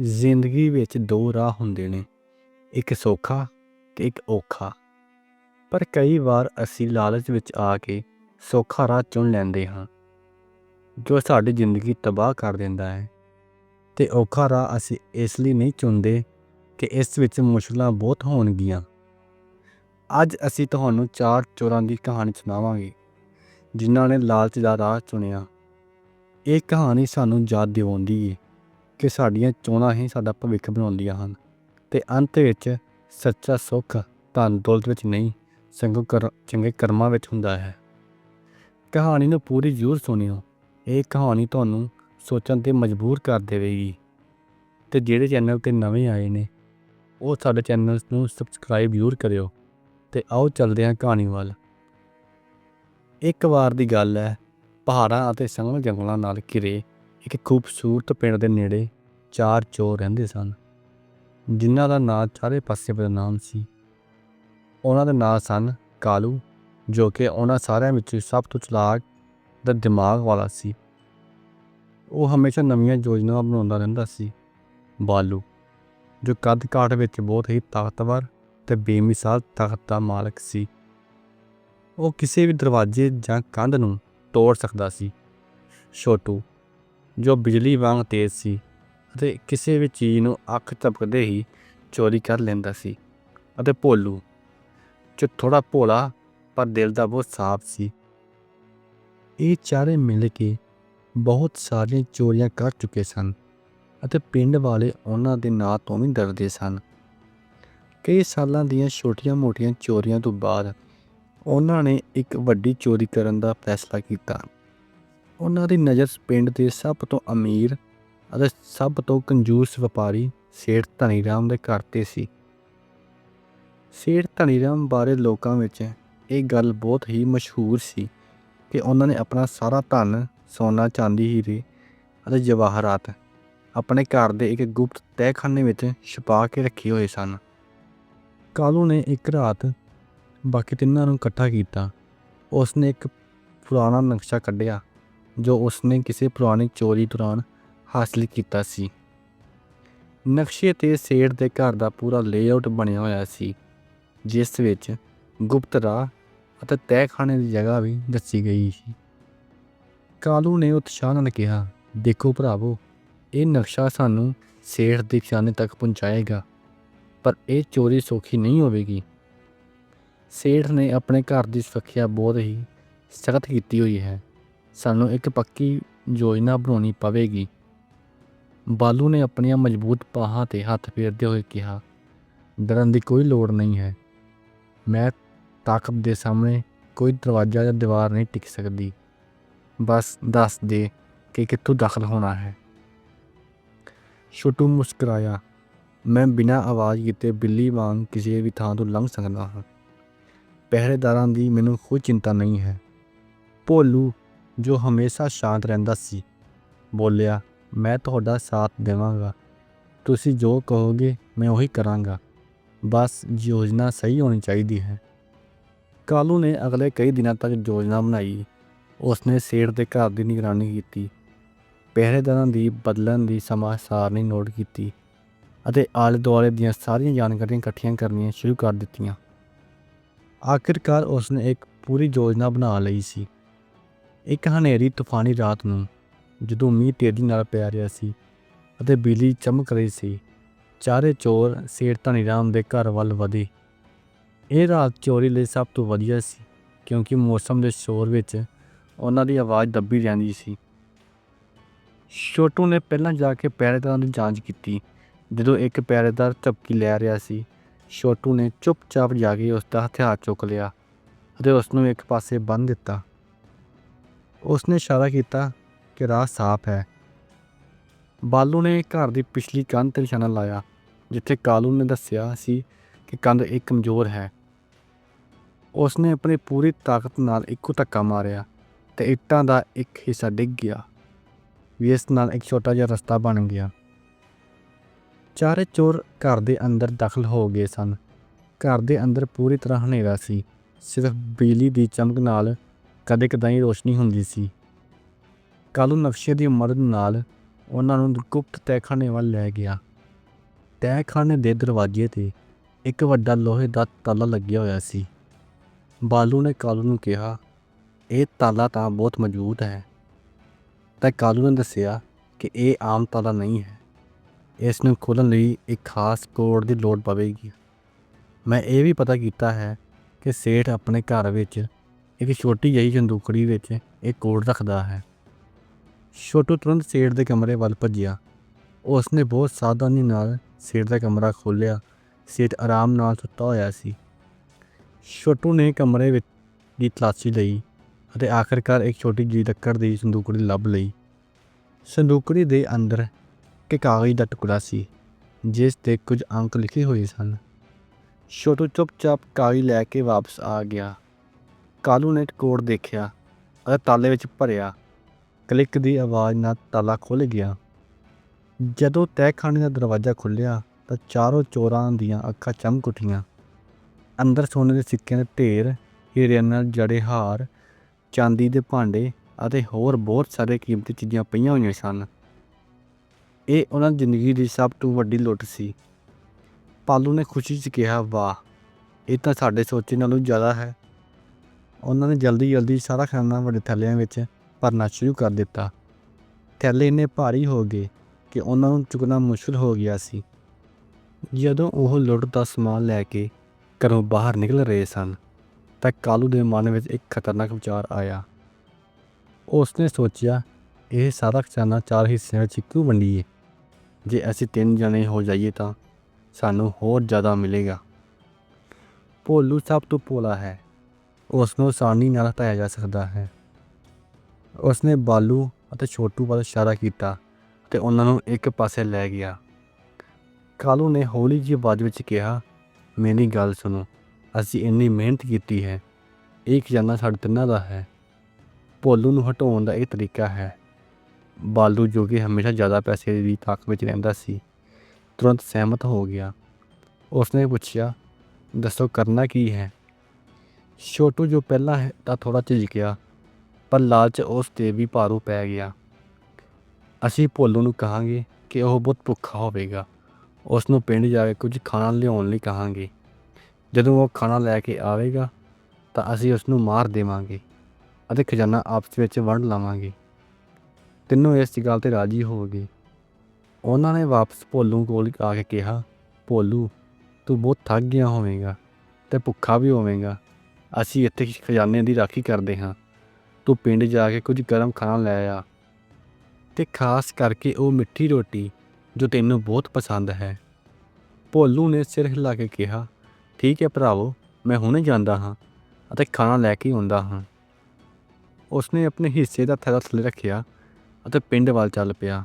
ਜ਼ਿੰਦਗੀ ਵਿੱਚ ਦੋ ਰਾਹ ਹੁੰਦੇ ਨੇ, ਇੱਕ ਸੌਖਾ ਤੇ ਇੱਕ ਔਖਾ। ਪਰ ਕਈ ਵਾਰ ਅਸੀਂ ਲਾਲਚ ਵਿੱਚ ਆ ਕੇ ਸੌਖਾ ਰਾਹ ਚੁਣ ਲੈਂਦੇ ਹਾਂ, ਜੋ ਸਾਡੀ ਜ਼ਿੰਦਗੀ ਤਬਾਹ ਕਰ ਦਿੰਦਾ ਹੈ। ਤੇ ਔਖਾ ਰਾਹ ਅਸੀਂ ਇਸ ਲਈ ਨਹੀਂ ਚੁਣਦੇ ਕਿ ਇਸ ਵਿੱਚ ਮੁਸ਼ਕਲਾਂ ਬਹੁਤ ਹੋਣਗੀਆਂ। ਅੱਜ ਅਸੀਂ ਤੁਹਾਨੂੰ ਚਾਰ ਚੋਰਾਂ ਦੀ ਕਹਾਣੀ ਸੁਣਾਵਾਂਗੇ, ਜਿਨ੍ਹਾਂ ਨੇ ਲਾਲਚ ਦਾ ਰਾਹ ਚੁਣਿਆ। ਇਹ ਕਹਾਣੀ ਸਾਨੂੰ ਯਾਦ ਦਿਵਾਉਂਦੀ ਹੈ ਕਿ ਸਾਡੀਆਂ ਚੋਣਾਂ ਹੀ ਸਾਡਾ ਭਵਿੱਖ ਬਣਾਉਂਦੀਆਂ ਹਨ ਤੇ ਅੰਤ ਵਿੱਚ ਸੱਚਾ ਸੁੱਖ ਧਨ ਦੌਲਤ ਵਿੱਚ ਨਹੀਂ, ਸਗੋਂ ਕਰ, ਚੰਗੇ ਕਰਮਾਂ ਵਿੱਚ ਹੁੰਦਾ ਹੈ। ਕਹਾਣੀ ਨੂੰ ਪੂਰੀ ਜ਼ਰੂਰ ਸੁਣਿਓ। ਇਹ ਕਹਾਣੀ ਤੁਹਾਨੂੰ ਸੋਚਣ ਤੇ ਮਜਬੂਰ ਕਰ ਦੇਵੇਗੀ। ਤੇ ਜਿਹੜੇ ਚੈਨਲ ਤੇ ਨਵੇਂ ਆਏ ਨੇ, ਉਹ ਸਾਡੇ ਚੈਨਲ ਨੂੰ ਸਬਸਕ੍ਰਾਈਬ ਜ਼ਰੂਰ ਕਰਿਓ ਤੇ ਆਓ ਚੱਲਦੇ ਹਾਂ ਕਹਾਣੀ ਵੱਲ। ਇੱਕ ਵਾਰ ਦੀ ਗੱਲ ਹੈ, ਪਹਾੜਾਂ ਅਤੇ ਸੰਘਣੇ ਜੰਗਲਾਂ ਨਾਲ ਘਿਰੇ ਇੱਕ ਖੂਬਸੂਰਤ ਪਿੰਡ ਦੇ ਨੇੜੇ ਚਾਰ ਚੋਰ ਰਹਿੰਦੇ ਸਨ। ਜਿਨ੍ਹਾਂ ਦਾ ਨਾਂ ਚਾਰੇ ਪਾਸੇ ਬਦਨਾਮ ਸੀ। ਉਹਨਾਂ ਦੇ ਨਾਂ ਸਨ ਕਾਲੂ, ਜੋ ਕਿ ਉਹਨਾਂ ਸਾਰਿਆਂ ਵਿੱਚੋਂ ਸਭ ਤੋਂ ਚਲਾਕ ਦਾ ਦਿਮਾਗ ਵਾਲਾ ਸੀ। ਉਹ ਹਮੇਸ਼ਾ ਨਵੀਆਂ ਯੋਜਨਾਵਾਂ ਬਣਾਉਂਦਾ ਰਹਿੰਦਾ ਸੀ। ਬਾਲੂ, ਜੋ ਕੱਦ ਕਾਠ ਵਿੱਚ ਬਹੁਤ ਹੀ ਤਾਕਤਵਰ ਤੇ ਬੇਮਿਸਾਲ ਤਾਕਤ ਦਾ ਮਾਲਕ ਸੀ। ਉਹ ਕਿਸੇ ਵੀ ਦਰਵਾਜ਼ੇ ਜਾਂ ਕੰਧ ਨੂੰ ਤੋੜ ਸਕਦਾ ਸੀ। ਛੋਟੂ, ਜੋ ਬਿਜਲੀ ਵਾਂਗ ਤੇਜ਼ ਸੀ। ਅਤੇ ਕਿਸੇ ਵੀ ਚੀਜ਼ ਨੂੰ ਅੱਖ ਝਪਕਦੇ ਹੀ ਚੋਰੀ ਕਰ ਲੈਂਦਾ ਸੀ। ਅਤੇ ਭੋਲੂ, ਜੋ ਥੋੜਾ ਭੋਲਾ ਪਰ ਦਿਲ ਦਾ ਬਹੁਤ ਸਾਫ਼ ਸੀ। ਇਹ ਚਾਰੇ ਮਿਲ ਕੇ ਬਹੁਤ ਸਾਰੀਆਂ ਚੋਰੀਆਂ ਕਰ ਚੁੱਕੇ ਸਨ ਅਤੇ ਪਿੰਡ ਵਾਲੇ ਉਹਨਾਂ ਦੇ ਨਾਂ ਤੋਂ ਵੀ ਡਰਦੇ ਸਨ। ਕਈ ਸਾਲਾਂ ਦੀਆਂ ਛੋਟੀਆਂ-ਮੋਟੀਆਂ ਚੋਰੀਆਂ ਤੋਂ ਬਾਅਦ ਉਹਨਾਂ ਨੇ ਇੱਕ ਵੱਡੀ ਚੋਰੀ ਕਰਨ ਦਾ ਫੈਸਲਾ ਕੀਤਾ। ਉਹਨਾਂ ਦੀ ਨਜ਼ਰ ਪਿੰਡ ਦੇ ਸਭ ਤੋਂ ਅਮੀਰ ਅਤੇ ਸਭ ਤੋਂ ਕੰਜੂਸ ਵਪਾਰੀ ਸੇਠ ਧਨੀ ਰਾਮ ਦੇ ਘਰ ਤੇ ਸੀ। ਸੇਠ ਧਨੀ ਰਾਮ ਬਾਰੇ ਲੋਕਾਂ ਵਿੱਚ ਇਹ ਗੱਲ ਬਹੁਤ ਹੀ ਮਸ਼ਹੂਰ ਸੀ ਕਿ ਉਹਨਾਂ ਨੇ ਆਪਣਾ ਸਾਰਾ ਧਨ ਸੋਨਾ, ਚਾਂਦੀ, ਹੀਰੇ ਅਤੇ ਜਵਾਹਰਾਤ ਆਪਣੇ ਘਰ ਦੇ ਇੱਕ ਗੁਪਤ ਤਹਿਖਾਨੇ ਵਿੱਚ ਛੁਪਾ ਕੇ ਰੱਖੇ ਹੋਏ ਸਨ। ਕਾਲੂ ਨੇ ਇੱਕ ਰਾਤ ਬਾਕੀ ਤਿੰਨਾਂ ਨੂੰ ਇਕੱਠਾ ਕੀਤਾ, ਉਸਨੇ ਇੱਕ ਪੁਰਾਣਾ ਨਕਸ਼ਾ ਕੱਢਿਆ ਜੋ ਉਸਨੇ ਕਿਸੇ ਪੁਰਾਣੀ ਚੋਰੀ ਦੌਰਾਨ ਹਾਸਲ ਕੀਤਾ ਸੀ। ਨਕਸ਼ੇ ਤੇ ਸੇਠ ਦੇ ਘਰ ਦਾ ਪੂਰਾ ਲੇਆਊਟ ਬਣਿਆ ਹੋਇਆ ਸੀ, ਜਿਸ ਵਿੱਚ ਗੁਪਤ ਰਾਹ ਅਤੇ ਤਹਿਖਾਨੇ ਦੀ ਜਗ੍ਹਾ ਵੀ ਦੱਸੀ ਗਈ ਸੀ। ਕਾਲੂ ਨੇ ਉਤਸ਼ਾਹ ਨਾਲ ਕਿਹਾ, ਦੇਖੋ ਭਰਾਵੋ, ਇਹ ਨਕਸ਼ਾ ਸਾਨੂੰ ਸੇਠ ਦੇ ਖਜ਼ਾਨੇ ਤੱਕ ਪਹੁੰਚਾਏਗਾ, ਪਰ ਇਹ ਚੋਰੀ ਸੌਖੀ ਨਹੀਂ ਹੋਵੇਗੀ। ਸੇਠ ਨੇ ਆਪਣੇ ਘਰ ਦੀ ਸੁਰੱਖਿਆ ਬਹੁਤ ਹੀ ਸਖਤ ਕੀਤੀ ਹੋਈ ਹੈ। ਸਾਨੂੰ ਇੱਕ ਪੱਕੀ ਯੋਜਨਾ ਬਣਾਉਣੀ ਪਵੇਗੀ। ਬਾਲੂ ਨੇ ਆਪਣੀਆਂ ਮਜ਼ਬੂਤ ਬਾਹਾਂ ਤੇ ਹੱਥ ਫੇਰਦੇ ਹੋਏ ਕਿਹਾ, ਡਰਨ ਦੀ ਕੋਈ ਲੋੜ ਨਹੀਂ ਹੈ। ਮੈਂ ਤਾਕਤ ਦੇ ਸਾਹਮਣੇ ਕੋਈ ਦਰਵਾਜ਼ਾ ਜਾਂ ਦੀਵਾਰ ਨਹੀਂ ਟਿਕ ਸਕਦੀ। ਬਸ ਦੱਸ ਦੇ ਕਿ ਕਿੱਥੋਂ ਦਾਖਲ ਹੋਣਾ ਹੈ? ਛੋਟੂ ਮੁਸਕਰਾਇਆ, ਮੈਂ ਬਿਨਾਂ ਆਵਾਜ਼ ਕੀਤੇ ਬਿੱਲੀ ਵਾਂਗ ਕਿਸੇ ਵੀ ਥਾਂ ਤੋਂ ਲੰਘ ਸਕਦਾ ਹਾਂ। ਪਹਿਰੇਦਾਰਾਂ ਦੀ ਮੈਨੂੰ ਕੋਈ ਚਿੰਤਾ ਨਹੀਂ ਹੈ। ਭੋਲੂ, ਜੋ ਹਮੇਸ਼ਾ ਸ਼ਾਂਤ ਰਹਿੰਦਾ ਸੀ, ਬੋਲਿਆ ਮੈਂ ਤੁਹਾਡਾ ਸਾਥ ਦੇਵਾਂਗਾ। ਤੁਸੀਂ ਜੋ ਕਹੋਗੇ ਮੈਂ ਉਹੀ ਕਰਾਂਗਾ। ਬਸ ਯੋਜਨਾ ਸਹੀ ਹੋਣੀ ਚਾਹੀਦੀ ਹੈ। ਕਾਲੂ ਨੇ ਅਗਲੇ ਕਈ ਦਿਨਾਂ ਤੱਕ ਯੋਜਨਾ ਬਣਾਈ। ਉਸਨੇ ਸੇਠ ਦੇ ਘਰ ਦੀ ਨਿਗਰਾਨੀ ਕੀਤੀ। ਪਹਿਰੇਦਾਰਾਂ ਦੀ ਬਦਲਣ ਦੀ ਸਮਾਂ ਸਾਰਣੀ ਨੋਟ ਕੀਤੀ ਅਤੇ ਆਲੇ ਦੁਆਲੇ ਦੀਆਂ ਸਾਰੀਆਂ ਜਾਣਕਾਰੀਆਂ ਇਕੱਠੀਆਂ ਕਰਨੀਆਂ ਸ਼ੁਰੂ ਕਰ ਦਿੱਤੀਆਂ। ਆਖਿਰਕਾਰ ਉਸਨੇ ਇੱਕ ਪੂਰੀ ਯੋਜਨਾ ਬਣਾ ਲਈ ਸੀ। ਇੱਕ ਹਨੇਰੀ ਤੂਫਾਨੀ ਰਾਤ ਨੂੰ ਜਦੋਂ ਮੀਂਹ ਤੇਜ਼ੀ ਨਾਲ ਪੈ ਰਿਹਾ ਸੀ ਅਤੇ ਬਿਜਲੀ ਚਮਕ ਰਹੀ ਸੀ, ਚਾਰੇ ਚੋਰ ਸੇਠ ਧਨੀ ਰਾਮ ਦੇ ਘਰ ਵੱਲ ਵਧੇ। ਇਹ ਰਾਤ ਚੋਰੀ ਲਈ ਸਭ ਤੋਂ ਵਧੀਆ ਸੀ, ਕਿਉਂਕਿ ਮੌਸਮ ਦੇ ਸ਼ੋਰ ਵਿੱਚ ਉਹਨਾਂ ਦੀ ਆਵਾਜ਼ ਦੱਬੀ ਜਾਂਦੀ ਸੀ। ਛੋਟੂ ਨੇ ਪਹਿਲਾਂ ਜਾ ਕੇ ਪਹਿਰੇਦਾਰਾਂ ਦੀ ਜਾਂਚ ਕੀਤੀ। ਜਦੋਂ ਇੱਕ ਪਹਿਰੇਦਾਰ ਝਪਕੀ ਲੈ ਰਿਹਾ ਸੀ, ਛੋਟੂ ਨੇ ਚੁੱਪਚਾਪ ਜਾ ਕੇ ਉਸ ਦਾ ਹਥਿਆਰ ਚੁੱਕ ਲਿਆ ਅਤੇ ਉਸ ਨੂੰ ਇੱਕ ਪਾਸੇ ਬੰਨ੍ਹ ਦਿੱਤਾ। ਉਸਨੇ ਇਸ਼ਾਰਾ ਕੀਤਾ ਕਿ ਰਾਹ ਸਾਫ਼ ਹੈ। ਬਾਲੂ ਨੇ ਘਰ ਦੀ ਪਿਛਲੀ ਕੰਧ ਤੇ ਨਿਸ਼ਾਨਾ ਲਾਇਆ, ਜਿੱਥੇ ਕਾਲੂ ਨੇ ਦੱਸਿਆ ਸੀ ਕਿ ਕੰਧ ਇੱਕ ਕਮਜ਼ੋਰ ਹੈ। ਉਸਨੇ ਆਪਣੀ ਪੂਰੀ ਤਾਕਤ ਨਾਲ ਇੱਕੋ ਧੱਕਾ ਮਾਰਿਆ ਤੇ ਇੱਟਾਂ ਦਾ ਇੱਕ ਹਿੱਸਾ ਡਿੱਗ ਗਿਆ, ਵੀ ਇਸ ਨਾਲ ਇੱਕ ਛੋਟਾ ਜਿਹਾ ਰਸਤਾ ਬਣ ਗਿਆ। ਚਾਰੇ ਚੋਰ ਘਰ ਦੇ ਅੰਦਰ ਦਾਖਲ ਹੋ ਗਏ ਸਨ। ਘਰ ਦੇ ਅੰਦਰ ਪੂਰੀ ਤਰ੍ਹਾਂ ਹਨੇਰਾ ਸੀ, ਸਿਰਫ ਬਿਜਲੀ ਦੀ ਚਮਕ ਨਾਲ ਕਦੇ ਕਦਾਈ ਰੋਸ਼ਨੀ ਹੁੰਦੀ ਸੀ। ਕਾਲੂ ਨਕਸ਼ੇ ਦੀ ਮਦਦ ਨਾਲ ਉਹਨਾਂ ਨੂੰ ਗੁਪਤ ਤਹਿਖਾਨੇ ਵੱਲ ਲੈ ਗਿਆ। ਤਹਿਖਾਨੇ ਦੇ ਦਰਵਾਜ਼ੇ ਤੇ ਇੱਕ ਵੱਡਾ ਲੋਹੇ ਦਾ ਤਾਲਾ ਲੱਗਿਆ ਹੋਇਆ ਸੀ। ਬਾਲੂ ਨੇ ਕਾਲੂ ਨੂੰ ਕਿਹਾ, ਇਹ ਤਾਲਾ ਤਾਂ ਬਹੁਤ ਮਜ਼ਬੂਤ ਹੈ। ਤਾਂ ਕਾਲੂ ਨੇ ਦੱਸਿਆ ਕਿ ਇਹ ਆਮ ਤਾਲਾ ਨਹੀਂ ਹੈ। ਇਸ ਨੂੰ ਖੋਲ੍ਹਣ ਲਈ ਇੱਕ ਖਾਸ ਕੋਡ ਦੀ ਲੋੜ ਪਵੇਗੀ। ਮੈਂ ਇਹ ਵੀ ਪਤਾ ਕੀਤਾ ਹੈ ਕਿ ਸੇਠ ਆਪਣੇ ਘਰ ਵਿੱਚ ਇੱਕ ਛੋਟੀ ਜਿਹੀ ਜੰਦੂਕੜੀ ਵਿੱਚ ਇਹ ਕੋਡ ਰੱਖਦਾ ਹੈ। ਛੋਟੂ ਤੁਰੰਤ ਸੇਠ ਦੇ ਕਮਰੇ ਵੱਲ ਭੱਜਿਆ। ਉਸ ਨੇ ਬਹੁਤ ਸਾਵਧਾਨੀ ਨਾਲ ਸੇਠ ਦਾ ਕਮਰਾ ਖੋਲ੍ਹਿਆ। ਸੇਠ ਆਰਾਮ ਨਾਲ ਸੁੱਤਾ ਹੋਇਆ ਸੀ। ਛੋਟੂ ਨੇ ਕਮਰੇ ਵਿੱਚ ਦੀ ਤਲਾਸ਼ੀ ਲਈ ਅਤੇ ਆਖਰਕਾਰ ਇੱਕ ਛੋਟੀ ਜਿਹੀ ਲੱਕੜ ਦੀ ਸੰਦੂਕੜੀ ਲੱਭ ਲਈ। ਸੰਦੂਕੜੀ ਦੇ ਅੰਦਰ ਇੱਕ ਕਾਗਜ਼ ਦਾ ਟੁਕੜਾ ਸੀ, ਜਿਸ ਤੇ ਕੁਝ ਅੰਕ ਲਿਖੇ ਹੋਏ ਸਨ। ਛੋਟੂ ਚੁੱਪਚਾਪ ਕਾਗਜ਼ ਲੈ ਕੇ ਵਾਪਸ ਆ ਗਿਆ। ਕਾਲੂ ਨੇ ਕੋਡ ਦੇਖਿਆ ਅਤੇ ਤਾਲੇ ਵਿੱਚ ਭਰਿਆ। ਕਲਿੱਕ ਦੀ ਆਵਾਜ਼ ਨਾਲ ਤਾਲਾ ਖੁੱਲ੍ਹ ਗਿਆ। ਜਦੋਂ ਤਹਿਖਾਨੇ ਦਾ ਦਰਵਾਜ਼ਾ ਖੁੱਲ੍ਹਿਆ ਤਾਂ ਚਾਰੋਂ ਚੋਰਾਂ ਦੀਆਂ ਅੱਖਾਂ ਚਮਕ ਉੱਠੀਆਂ। ਅੰਦਰ ਸੋਨੇ ਦੇ ਸਿੱਕਿਆਂ ਦੇ ਢੇਰ, ਹੀਰਿਆਂ ਨਾਲ ਜੜੇ ਹਾਰ, ਚਾਂਦੀ ਦੇ ਭਾਂਡੇ ਅਤੇ ਹੋਰ ਬਹੁਤ ਸਾਰੇ ਕੀਮਤੀ ਚੀਜ਼ਾਂ ਪਈਆਂ ਹੋਈਆਂ ਸਨ। ਇਹ ਉਹਨਾਂ ਦੀ ਜ਼ਿੰਦਗੀ ਦੀ ਸਭ ਤੋਂ ਵੱਡੀ ਲੁੱਟ ਸੀ। ਪਾਲੂ ਨੇ ਖੁਸ਼ੀ 'ਚ ਕਿਹਾ, ਵਾਹ, ਇਹ ਤਾਂ ਸਾਡੇ ਸੋਚੇ ਨਾਲੋਂ ਜ਼ਿਆਦਾ ਹੈ। ਉਹਨਾਂ ਨੇ ਜਲਦੀ ਜਲਦੀ ਸਾਰਾ ਖਾਣਾ ਵੱਡੇ ਥੈਲਿਆਂ ਵਿੱਚ ਭਰਨਾ ਸ਼ੁਰੂ ਕਰ ਦਿੱਤਾ। ਥੈਲੇ ਇੰਨੇ ਭਾਰੀ ਹੋ ਗਏ ਕਿ ਉਹਨਾਂ ਨੂੰ ਚੁੱਕਣਾ ਮੁਸ਼ਕਲ ਹੋ ਗਿਆ ਸੀ। ਜਦੋਂ ਉਹ ਲੁੱਟ ਦਾ ਸਮਾਨ ਲੈ ਕੇ ਘਰੋਂ ਬਾਹਰ ਨਿਕਲ ਰਹੇ ਸਨ, ਤਾਂ ਕਾਲੂ ਦੇ ਮਨ ਵਿੱਚ ਇੱਕ ਖਤਰਨਾਕ ਵਿਚਾਰ ਆਇਆ। ਉਸਨੇ ਸੋਚਿਆ, ਇਹ ਸਾਰਾ ਖਜ਼ਾਨਾ ਚਾਰ ਹਿੱਸਿਆਂ ਵਿੱਚ ਕਿਉਂ ਵੰਡੀਏ? ਜੇ ਅਸੀਂ ਤਿੰਨ ਜਣੇ ਹੋ ਜਾਈਏ ਤਾਂ ਸਾਨੂੰ ਹੋਰ ਜ਼ਿਆਦਾ ਮਿਲੇਗਾ। ਭੋਲੂ ਸਭ ਤੋਂ ਭੋਲਾ ਹੈ। ਉਸ ਨੂੰ ਆਸਾਨੀ ਨਾਲ ਹਟਾਇਆ ਜਾ ਸਕਦਾ ਹੈ। ਉਸਨੇ ਬਾਲੂ ਅਤੇ ਛੋਟੂ ਵੱਲ ਇਸ਼ਾਰਾ ਕੀਤਾ ਅਤੇ ਉਹਨਾਂ ਨੂੰ ਇੱਕ ਪਾਸੇ ਲੈ ਗਿਆ। ਕਾਲੂ ਨੇ ਹੌਲੀ ਜਿਹੀ ਆਵਾਜ਼ ਵਿੱਚ ਕਿਹਾ, ਮੇਰੀ ਗੱਲ ਸੁਣੋ, ਅਸੀਂ ਇੰਨੀ ਮਿਹਨਤ ਕੀਤੀ ਹੈ, ਇਹ ਖਜ਼ਾਨਾ ਸਾਡੇ ਤਿੰਨਾਂ ਦਾ ਹੈ। ਭੋਲੂ ਨੂੰ ਹਟਾਉਣ ਦਾ ਇਹ ਤਰੀਕਾ ਹੈ। ਬਾਲੂ ਜੋ ਕਿ ਹਮੇਸ਼ਾ ਜ਼ਿਆਦਾ ਪੈਸੇ ਦੀ ਤਾਕ ਵਿੱਚ ਰਹਿੰਦਾ ਸੀ, ਤੁਰੰਤ ਸਹਿਮਤ ਹੋ ਗਿਆ। ਉਸਨੇ ਪੁੱਛਿਆ, ਦੱਸੋ ਕਰਨਾ ਕੀ ਹੈ? ਛੋਟੂ ਜੋ ਪਹਿਲਾਂ ਤਾਂ ਥੋੜਾ ਝਿਜਕਿਆ। ਪਰ ਲਾਲਚ ਉਸ ਤੇ ਵੀ ਭਾਰੂ ਪੈ ਗਿਆ। ਅਸੀਂ ਭੋਲੂ ਨੂੰ ਕਹਾਂਗੇ ਕਿ ਉਹ ਬਹੁਤ ਭੁੱਖਾ ਹੋਵੇਗਾ। ਉਸ ਨੂੰ ਪਿੰਡ ਜਾ ਕੇ ਕੁਝ ਖਾਣਾ ਲਿਆਉਣ ਲਈ ਕਹਾਂਗੇ। ਜਦੋਂ ਉਹ ਖਾਣਾ ਲੈ ਕੇ ਆਵੇਗਾ ਤਾਂ ਅਸੀਂ ਉਸ ਨੂੰ ਮਾਰ ਦੇਵਾਂਗੇ ਅਤੇ ਖਜ਼ਾਨਾ ਆਪਸ ਵਿੱਚ ਵੰਡ ਲਵਾਂਗੇ। ਤਿੰਨੋਂ ਇਸ ਗੱਲ ਤੇ ਰਾਜੀ ਹੋ ਗਏ। ਉਹਨਾਂ ਨੇ ਵਾਪਸ ਭੋਲੂ ਕੋਲ ਆ ਕੇ ਕਿਹਾ, ਭੋਲੂ, ਤੂੰ ਬਹੁਤ ਥੱਕ ਗਿਆ ਹੋਵੇਂਗਾ ਤੇ ਭੁੱਖਾ ਵੀ ਹੋਵੇਂਗਾ। ਅਸੀਂ ਇੱਥੇ ਖਜ਼ਾਨੇ ਦੀ ਰਾਖੀ ਕਰਦੇ ਹਾਂ। ਤੂੰ ਪਿੰਡ ਜਾ ਕੇ ਕੁਝ ਗਰਮ ਖਾਣਾ ਲੈ ਆ। ਤੇ ਖਾਸ ਕਰਕੇ ਉਹ ਮਿੱਠੀ ਰੋਟੀ ਜੋ ਤੈਨੂੰ ਬਹੁਤ ਪਸੰਦ ਹੈ। ਭੋਲੂ ਨੇ ਸਿਰ ਹਿਲਾ ਕੇ ਕਿਹਾ, ਠੀਕ ਹੈ ਭਰਾਵੋ, ਮੈਂ ਹੁਣੇ ਜਾਂਦਾ ਹਾਂ ਅਤੇ ਖਾਣਾ ਲੈ ਕੇ ਆਉਂਦਾ ਹਾਂ। ਉਸਨੇ ਆਪਣੇ ਹਿੱਸੇ ਦਾ ਥੈਲਾ ਥੱਲੇ ਰੱਖਿਆ ਅਤੇ ਪਿੰਡ ਵੱਲ ਚੱਲ ਪਿਆ।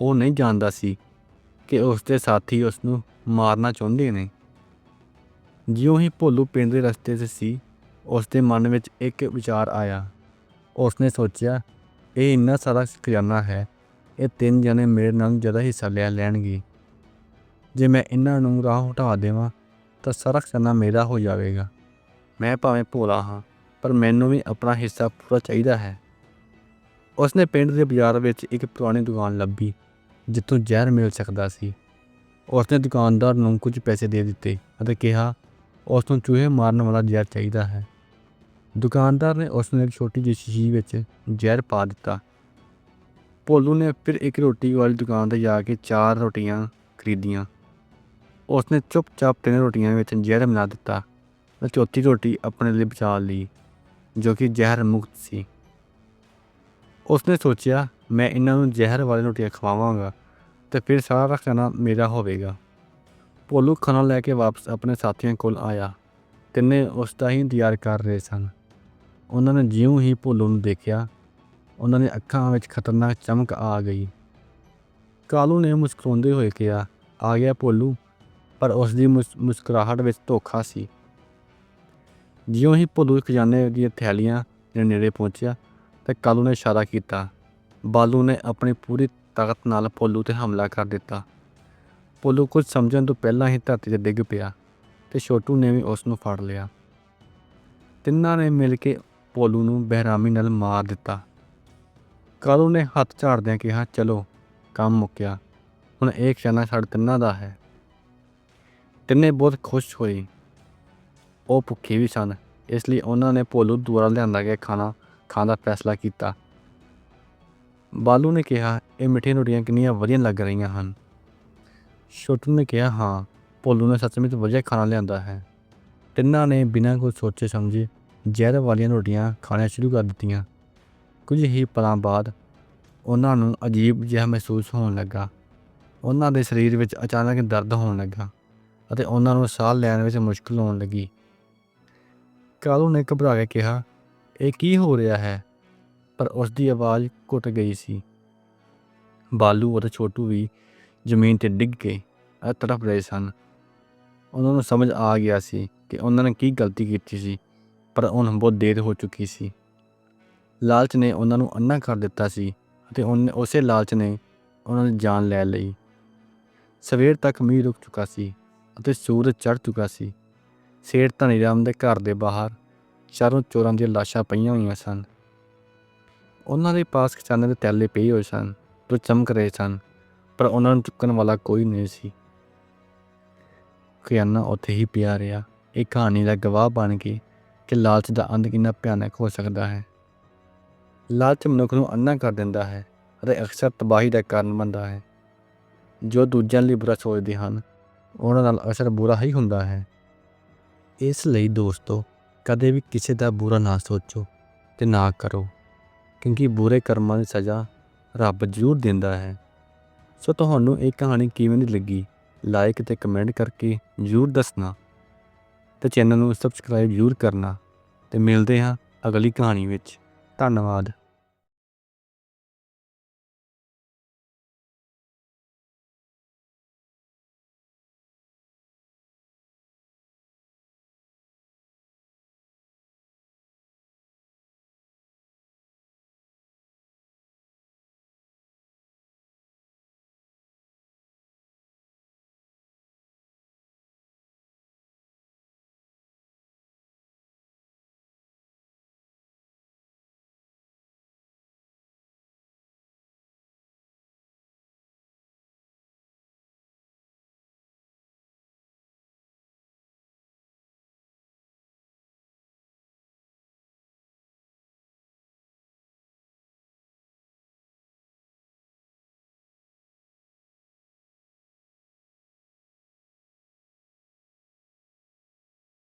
ਉਹ ਨਹੀਂ ਜਾਣਦਾ ਸੀ ਕਿ ਉਸ ਦੇ ਸਾਥੀ ਉਸ ਨੂੰ ਮਾਰਨਾ ਚਾਹੁੰਦੇ ਨੇ। ਜਿਉਂ ਹੀ ਭੋਲੂ ਪਿੰਡ ਦੇ ਰਸਤੇ 'ਤੇ ਸੀ ਉਸ ਦੇ ਮਨ ਵਿੱਚ ਇੱਕ ਵਿਚਾਰ ਆਇਆ ਉਸਨੇ ਸੋਚਿਆ, ਇਹ ਇੰਨਾ ਸਾਰਾ ਖਜ਼ਾਨਾ ਹੈ, ਇਹ ਤਿੰਨ ਜਣੇ ਮੇਰੇ ਨਾਲ ਜ਼ਿਆਦਾ ਹਿੱਸਾ ਲੈ ਲੈਣਗੇ। ਜੇ ਮੈਂ ਇਹਨਾਂ ਨੂੰ ਰਾਹ ਹਟਾ ਦੇਵਾਂ, ਤਾਂ ਸਾਰਾ ਖਜ਼ਾਨਾ ਮੇਰਾ ਹੋ ਜਾਵੇਗਾ। ਮੈਂ ਭਾਵੇਂ ਭੋਲਾ ਹਾਂ, ਪਰ ਮੈਨੂੰ ਵੀ ਆਪਣਾ ਹਿੱਸਾ ਪੂਰਾ ਚਾਹੀਦਾ ਹੈ। ਉਸਨੇ ਪਿੰਡ ਦੇ ਬਾਜ਼ਾਰ ਵਿੱਚ ਇੱਕ ਪੁਰਾਣੀ ਦੁਕਾਨ ਲੱਭੀ, ਜਿੱਥੋਂ ਜ਼ਹਿਰ ਮਿਲ ਸਕਦਾ ਸੀ। ਉਸਨੇ ਦੁਕਾਨਦਾਰ ਨੂੰ ਕੁਝ ਪੈਸੇ ਦੇ ਦਿੱਤੇ ਅਤੇ ਕਿਹਾ ਉਸ ਨੂੰ ਚੂਹੇ ਮਾਰਨ ਵਾਲਾ ਜ਼ਹਿਰ ਚਾਹੀਦਾ ਹੈ। ਦੁਕਾਨਦਾਰ ਨੇ ਉਸ ਨੂੰ ਇੱਕ ਛੋਟੀ ਜਿਹੀ ਸ਼ੀਸ਼ੀ ਵਿੱਚ ਜ਼ਹਿਰ ਪਾ ਦਿੱਤਾ। ਭੋਲੂ ਨੇ ਫਿਰ ਇੱਕ ਰੋਟੀ ਵਾਲੀ ਦੁਕਾਨ ਤੇ ਜਾ ਕੇ ਚਾਰ ਰੋਟੀਆਂ ਖਰੀਦੀਆਂ। ਉਸਨੇ ਚੁੱਪਚਾਪ ਤਿੰਨ ਰੋਟੀਆਂ ਵਿੱਚ ਜ਼ਹਿਰ ਮਿਲਾ ਦਿੱਤਾ ਅਤੇ ਚੌਥੀ ਰੋਟੀ ਆਪਣੇ ਲਈ ਬਚਾ ਲਈ, ਜੋ ਕਿ ਜ਼ਹਿਰ ਮੁਕਤ ਸੀ। ਉਸਨੇ ਸੋਚਿਆ, ਮੈਂ ਇਹਨਾਂ ਨੂੰ ਜ਼ਹਿਰ ਵਾਲੀ ਰੋਟੀਆਂ ਖਵਾਵਾਂਗਾ ਤੇ ਫਿਰ ਸਾਰਾ ਖਾਣਾ ਮੇਰਾ ਹੋਵੇਗਾ। ਭੋਲੂ ਖਾਣਾ ਲੈ ਕੇ ਵਾਪਸ ਆਪਣੇ ਸਾਥੀਆਂ ਕੋਲ ਆਇਆ। ਤਿੰਨੇ ਉਸ ਦਾ ਹੀ ਇੰਤਜ਼ਾਰ ਕਰ ਰਹੇ ਸਨ। ਉਹਨਾਂ ਨੇ ਜਿਉਂ ਹੀ ਭੋਲੂ ਨੂੰ ਦੇਖਿਆ, ਉਹਨਾਂ ਦੀਆਂ ਅੱਖਾਂ ਵਿੱਚ ਖਤਰਨਾਕ ਚਮਕ ਆ ਗਈ। ਕਾਲੂ ਨੇ ਮੁਸਕਰਾਉਂਦੇ ਹੋਏ ਕਿਹਾ, ਆ ਗਿਆ ਭੋਲੂ। ਪਰ ਉਸ ਦੀ ਮੁਸ- ਮੁਸਕਰਾਹਟ ਵਿੱਚ ਧੋਖਾ ਸੀ। ਜਿਉਂ ਹੀ ਭੋਲੂ ਖਜ਼ਾਨੇ ਦੀਆਂ ਥੈਲੀਆਂ ਦੇ ਨੇੜੇ ਪਹੁੰਚਿਆ, ਤੇ ਕਾਲੂ ਨੇ ਇਸ਼ਾਰਾ ਕੀਤਾ। ਬਾਲੂ ਨੇ ਆਪਣੀ ਪੂਰੀ ਤਾਕਤ ਨਾਲ ਭੋਲੂ ਤੇ ਹਮਲਾ ਕਰ ਦਿੱਤਾ। ਭੋਲੂ ਕੁਝ ਸਮਝਣ ਤੋਂ ਪਹਿਲਾਂ ਹੀ ਧਰਤੀ ਤੇ ਡਿੱਗ ਪਿਆ ਤੇ ਛੋਟੂ ਨੇ ਵੀ ਉਸ ਨੂੰ ਫੜ ਲਿਆ। ਤਿੰਨਾਂ ਨੇ ਮਿਲ ਕੇ ਭੋਲੂ ਨੂੰ ਬਹਿਰਾਮੀ ਨਾਲ ਮਾਰ ਦਿੱਤਾ। ਕਾਲੂ ਨੇ ਹੱਥ ਝਾੜਦਿਆਂ ਕਿਹਾ, ਚਲੋ, ਕੰਮ ਮੁੱਕਿਆ। ਹੁਣ ਇਹ ਖਜ਼ਾਨਾ ਸਾਡੇ ਤਿੰਨਾਂ ਦਾ ਹੈ। ਤਿੰਨੇ ਬਹੁਤ ਖੁਸ਼ ਹੋਏ। ਉਹ ਭੁੱਖੇ ਵੀ ਸਨ, ਇਸ ਲਈ ਉਹਨਾਂ ਨੇ ਭੋਲੂ ਦੁਆਰਾ ਲਿਆਂਦਾ ਗਿਆ ਖਾਣਾ, ਖਾਣ ਦਾ ਫੈਸਲਾ ਕੀਤਾ। ਬਾਲੂ ਨੇ ਕਿਹਾ, ਇਹ ਮਿੱਠੀਆਂ ਰੋਟੀਆਂ ਕਿੰਨੀਆਂ ਵਧੀਆ ਲੱਗ ਰਹੀਆਂ ਹਨ। ਛੋਟੂ ਨੇ ਕਿਹਾ, ਹਾਂ ਭੋਲੂ ਨੇ ਸੱਚਮੁੱਚ ਵਧੀਆ ਖਾਣਾ ਲਿਆਂਦਾ ਹੈ। ਤਿੰਨਾਂ ਨੇ ਬਿਨਾਂ ਕੁਝ ਸੋਚੇ ਸਮਝੇ ਜ਼ਹਿਰ ਵਾਲੀਆਂ ਰੋਟੀਆਂ ਖਾਣੀਆਂ ਸ਼ੁਰੂ ਕਰ ਦਿੱਤੀਆਂ। ਕੁਝ ਹੀ ਪਲਾਂ ਬਾਅਦ ਉਹਨਾਂ ਨੂੰ ਅਜੀਬ ਜਿਹਾ ਮਹਿਸੂਸ ਹੋਣ ਲੱਗਾ। ਉਹਨਾਂ ਦੇ ਸਰੀਰ ਵਿੱਚ ਅਚਾਨਕ ਦਰਦ ਹੋਣ ਲੱਗਾ ਅਤੇ ਉਹਨਾਂ ਨੂੰ ਸਾਹ ਲੈਣ ਵਿੱਚ ਮੁਸ਼ਕਲ ਹੋਣ ਲੱਗੀ। ਕਾਲੂ ਨੇ ਘਬਰਾ ਕੇ ਕਿਹਾ, ਇਹ ਕੀ ਹੋ ਰਿਹਾ ਹੈ? ਪਰ ਉਸ ਦੀ ਆਵਾਜ਼ ਘੁੱਟ ਗਈ ਸੀ। ਬਾਲੂ ਅਤੇ ਛੋਟੂ ਵੀ ਜ਼ਮੀਨ ਤੇ ਡਿੱਗ ਕੇ ਤੜਪ ਰਹੇ ਸਨ। ਉਹਨਾਂ ਨੂੰ ਸਮਝ ਆ ਗਿਆ ਸੀ ਕਿ ਉਹਨਾਂ ਨੇ ਕੀ ਗਲਤੀ ਕੀਤੀ ਸੀ। ਪਰ ਹੁਣ ਬਹੁਤ ਦੇਰ ਹੋ ਚੁੱਕੀ ਸੀ। ਲਾਲਚ ਨੇ ਉਹਨਾਂ ਨੂੰ ਅੰਨਾ ਕਰ ਦਿੱਤਾ ਸੀ ਅਤੇ ਉਹਨੇ ਉਸੇ ਲਾਲਚ ਨੇ ਉਹਨਾਂ ਦੀ ਜਾਨ ਲੈ ਲਈ। ਸਵੇਰ ਤੱਕ ਮੀਂਹ ਰੁਕ ਚੁੱਕਾ ਸੀ ਅਤੇ ਸੂਰਜ ਚੜ੍ਹ ਚੁੱਕਾ ਸੀ। ਸੇਠ ਧਨੀ ਰਾਮ ਦੇ ਘਰ ਦੇ ਬਾਹਰ ਚਾਰੋਂ ਚੋਰਾਂ ਦੀਆਂ ਲਾਸ਼ਾਂ ਪਈਆਂ ਹੋਈਆਂ ਸਨ। ਉਹਨਾਂ ਦੇ ਪਾਸ ਖਜ਼ਾਨੇ ਦੇ ਤੈਲੇ ਪਏ ਹੋਏ ਸਨ, ਜੋ ਚਮਕ ਰਹੇ ਸਨ, ਪਰ ਉਹਨਾਂ ਨੂੰ ਚੁੱਕਣ ਵਾਲਾ ਕੋਈ ਨਹੀਂ ਸੀ। ਖਜ਼ਾਨਾ ਉੱਥੇ ਹੀ ਪਿਆ ਰਿਹਾ। ਇਹ ਕਹਾਣੀ ਦਾ ਗਵਾਹ ਬਣ ਕੇ ਕਿ ਲਾਲਚ ਦਾ ਅੰਤ ਕਿੰਨਾ ਭਿਆਨਕ ਹੋ ਸਕਦਾ ਹੈ। ਲਾਲਚ ਮਨੁੱਖ ਨੂੰ ਅੰਨਾ ਕਰ ਦਿੰਦਾ ਹੈ ਅਤੇ ਅਕਸਰ ਤਬਾਹੀ ਦਾ ਕਾਰਨ ਬਣਦਾ ਹੈ। ਜੋ ਦੂਜਿਆਂ ਲਈ ਬੁਰਾ ਸੋਚਦੇ ਹਨ, ਉਹਨਾਂ ਨਾਲ ਅਕਸਰ ਬੁਰਾ ਹੀ ਹੁੰਦਾ ਹੈ। ਇਸ ਲਈ ਦੋਸਤੋ, ਕਦੇ ਵੀ ਕਿਸੇ ਦਾ ਬੁਰਾ ਨਾ ਸੋਚੋ ਤੇ ਨਾ ਕਰੋ, ਕਿਉਂਕਿ ਬੁਰੇ ਕਰਮਾਂ ਦੀ ਸਜ਼ਾ ਰੱਬ ਜ਼ਰੂਰ ਦਿੰਦਾ ਹੈ। ਸੋ ਤੁਹਾਨੂੰ ਇਹ ਕਹਾਣੀ ਕਿਵੇਂ ਦੀ ਲੱਗੀ? ਲਾਈਕ ਤੇ ਕਮੈਂਟ ਕਰਕੇ ਜ਼ਰੂਰ ਦੱਸਣਾ। ਤੇ ਚੈਨਲ ਨੂੰ ਸਬਸਕ੍ਰਾਈਬ ਜ਼ਰੂਰ ਕਰਨਾ ਤੇ ਮਿਲਦੇ ਹਾਂ ਅਗਲੀ ਕਹਾਣੀ ਵਿੱਚ। ਧੰਨਵਾਦ।